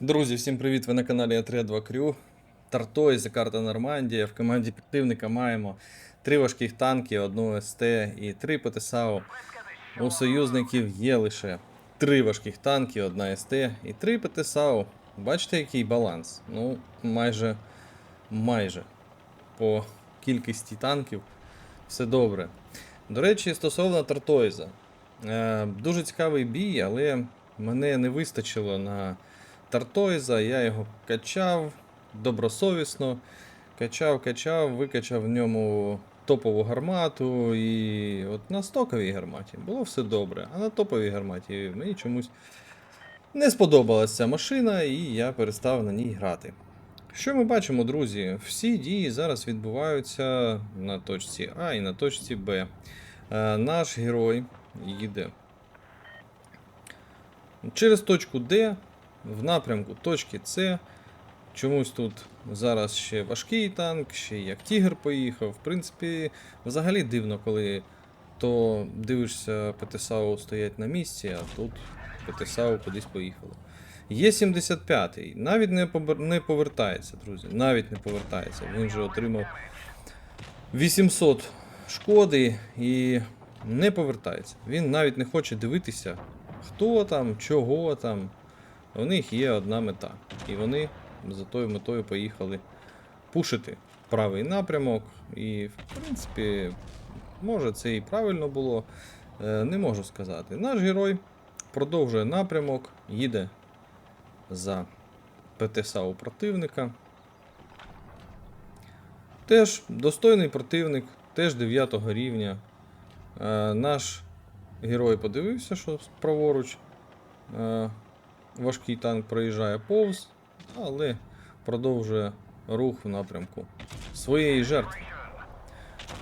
Друзі, всім привіт! Ви на каналі А32 Крю. Тартой за карта Нормандія. В команді противника маємо три важких танки, одну СТ і три ПТСАУ. У союзників є лише три важких танки, одна СТ і три ПТСАУ. Бачите, який баланс? Ну, майже майже по кількості танків все добре. До речі, стосовно Тартойза. Е, дуже цікавий бій, але мене не вистачило на Тартойза, я його качав добросовісно. Качав, качав, викачав в ньому топову гармату. І от на стоковій гарматі було все добре. А на топовій гарматі мені чомусь не сподобалася ця машина, і я перестав на ній грати. Що ми бачимо, друзі? Всі дії зараз відбуваються на точці А і на точці Б. Е, наш герой їде через точку Д в напрямку точки С. Чомусь тут зараз ще важкий танк, ще як Тігр поїхав. В принципі, взагалі дивно, коли то дивишся, ПТСАУ стоять на місці, а тут ПТСАУ кудись поїхало. Є 75-й, навіть не, побер... не повертається, друзі. Навіть не повертається. Він вже отримав 800 шкоди і не повертається. Він навіть не хоче дивитися, хто там, чого там. У них є одна мета. І вони за тою метою поїхали пушити правий напрямок. І, в принципі, може це і правильно було. Е, Не можу сказати. Наш герой продовжує напрямок, їде за ПТСА у противника. Теж достойний противник, теж 9 рівня. Е, Наш герой подивився, що праворуч. Важкий танк проїжджає повз, але продовжує рух в напрямку своєї жертви.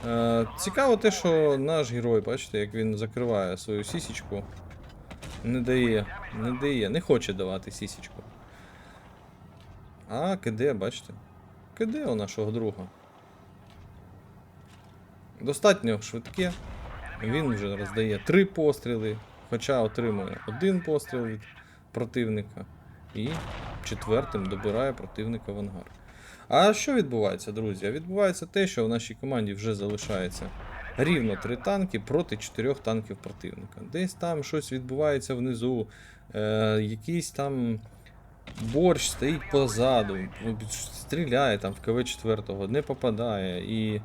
Е, цікаво те, що наш герой, бачите, як він закриває свою сісічку, не дає, не дає, не хоче давати сісічку. А киде, бачите? Киде у нашого друга. Достатньо швидке. Він вже роздає три постріли, хоча отримує один постріл від противника і четвертим добирає противника в ангар. А що відбувається, друзі? Відбувається те, що в нашій команді вже залишається рівно три танки проти чотирьох танків противника. Десь там щось відбувається внизу, е, якийсь там борщ стоїть позаду, стріляє там в КВ-4, не попадає. І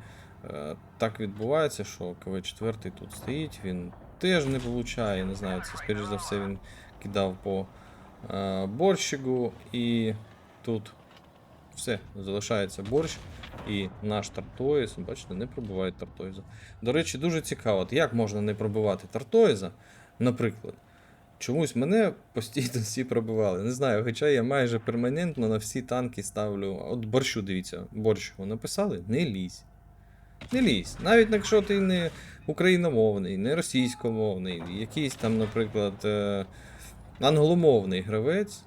е, так відбувається, що КВ-4 тут стоїть, він теж не влучає, не знаю, це скоріш за все він кидав по борщику, і тут все, залишається борщ. І наш Тартоїз, бачите, не пробиває Тартоїза. До речі, дуже цікаво, як можна не пробивати Тартоїза, наприклад. Чомусь мене постійно всі пробивали. Не знаю, хоча я майже перманентно на всі танки ставлю. От борщу, дивіться, борщ його написали, не лізь. Не лізь. Навіть якщо ти не україномовний, не російськомовний, якийсь там, наприклад, е, англомовний гравець,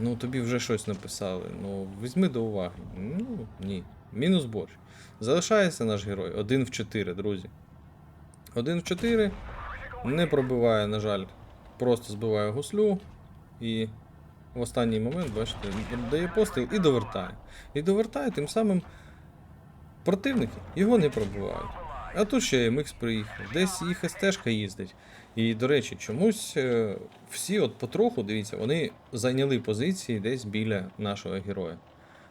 ну тобі вже щось написали. Ну, візьми до уваги. Ну, ні. Мінус борщ. Залишається наш герой. Один в 4, друзі. Один в 4. Не пробиває, на жаль, просто збиває гуслю. І в останній момент, бачите, дає постріл і довертає. І довертає, тим самим противники його не пробивають. А тут ще MX приїхав, десь їх СТ-шка їздить. І, до речі, чомусь е, всі от потроху, дивіться, вони зайняли позиції десь біля нашого героя.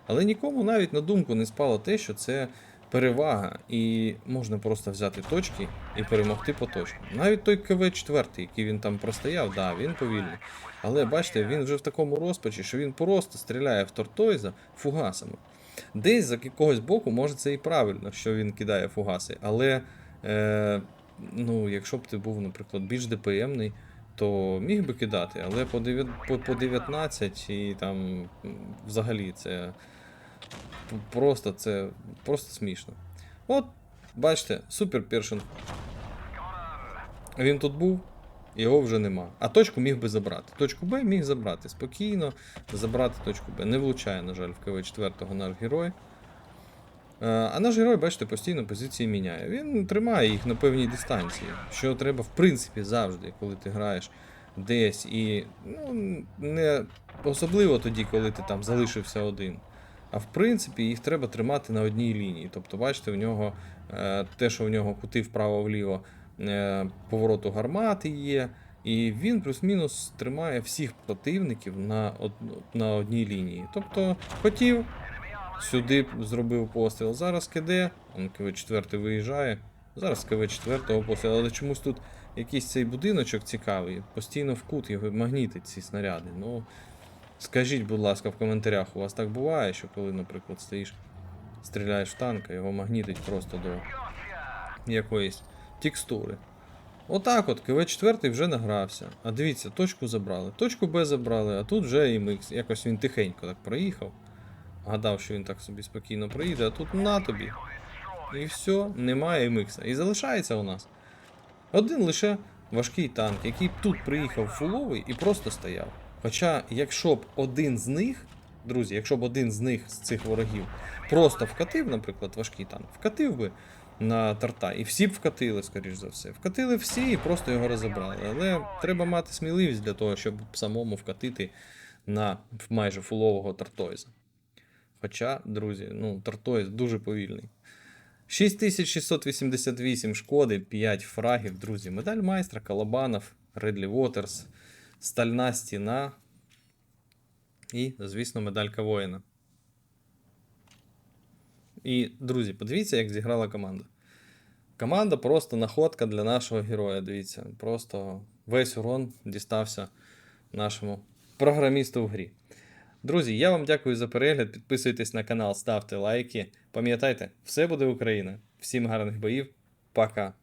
Але нікому навіть на думку не спало те, що це перевага, і можна просто взяти точки і перемогти по точкам. Навіть той КВ-4, який він там простояв, да, він повільний. Але бачите, він вже в такому розпачі, що він просто стріляє в Тортойза фугасами. Десь з якогось боку, може це і правильно, що він кидає фугаси, але е, ну, якщо б ти був, наприклад, більш ДПМний, то міг би кидати, але по, 9, по, по 19 і там взагалі це просто це просто смішно. От, бачите, супер першин. Він тут був, його вже нема. А точку міг би забрати. Точку Б міг забрати спокійно, забрати точку Б. Не влучає, на жаль, в КВ-4 наш герой. Е, А наш герой, бачите, постійно позиції міняє. Він тримає їх на певній дистанції, що треба, в принципі, завжди, коли ти граєш десь і ну, не особливо тоді, коли ти там залишився один. А в принципі, їх треба тримати на одній лінії. Тобто, бачите, в нього е, те, що в нього кути вправо-вліво повороту гармати є. І він плюс-мінус тримає всіх противників на, од... на одній лінії. Тобто хотів, сюди зробив постріл. Зараз КД, он КВ-4 виїжджає. Зараз КВ-4 постріл. Але чомусь тут якийсь цей будиночок цікавий, постійно в кут його магнітить ці снаряди. Ну, скажіть, будь ласка, в коментарях, у вас так буває, що коли, наприклад, стоїш, стріляєш в танк, його магнітить просто до якоїсь текстури. Отак от, КВ-4 вже награвся. А дивіться, точку забрали. Точку Б забрали, а тут вже МХ. Якось він тихенько так проїхав. Гадав, що він так собі спокійно проїде, а тут на тобі. І все, немає МХ. І залишається у нас один лише важкий танк, який тут приїхав фуловий і просто стояв. Хоча, якщо б один з них, друзі, якщо б один з них з цих ворогів просто вкатив, наприклад, важкий танк, вкатив би на тарта, і всі б вкатили, скоріш за все. Вкатили всі і просто його розібрали. Але треба мати сміливість для того, щоб самому вкатити на майже фулового тартойза. Хоча, друзі, ну, тартойз дуже повільний. 6688 шкоди, 5 фрагів, друзі. Медаль майстра, Калабанов, Редлі Уотерс, Стальна стіна. І, звісно, медалька воїна. І, друзі, подивіться, як зіграла команда. Команда просто находка для нашого героя. Дивіться, просто весь урон дістався нашому програмісту в грі. Друзі, я вам дякую за перегляд. Підписуйтесь на канал, ставте лайки. Пам'ятайте, все буде Україна. Всім гарних боїв. Пока.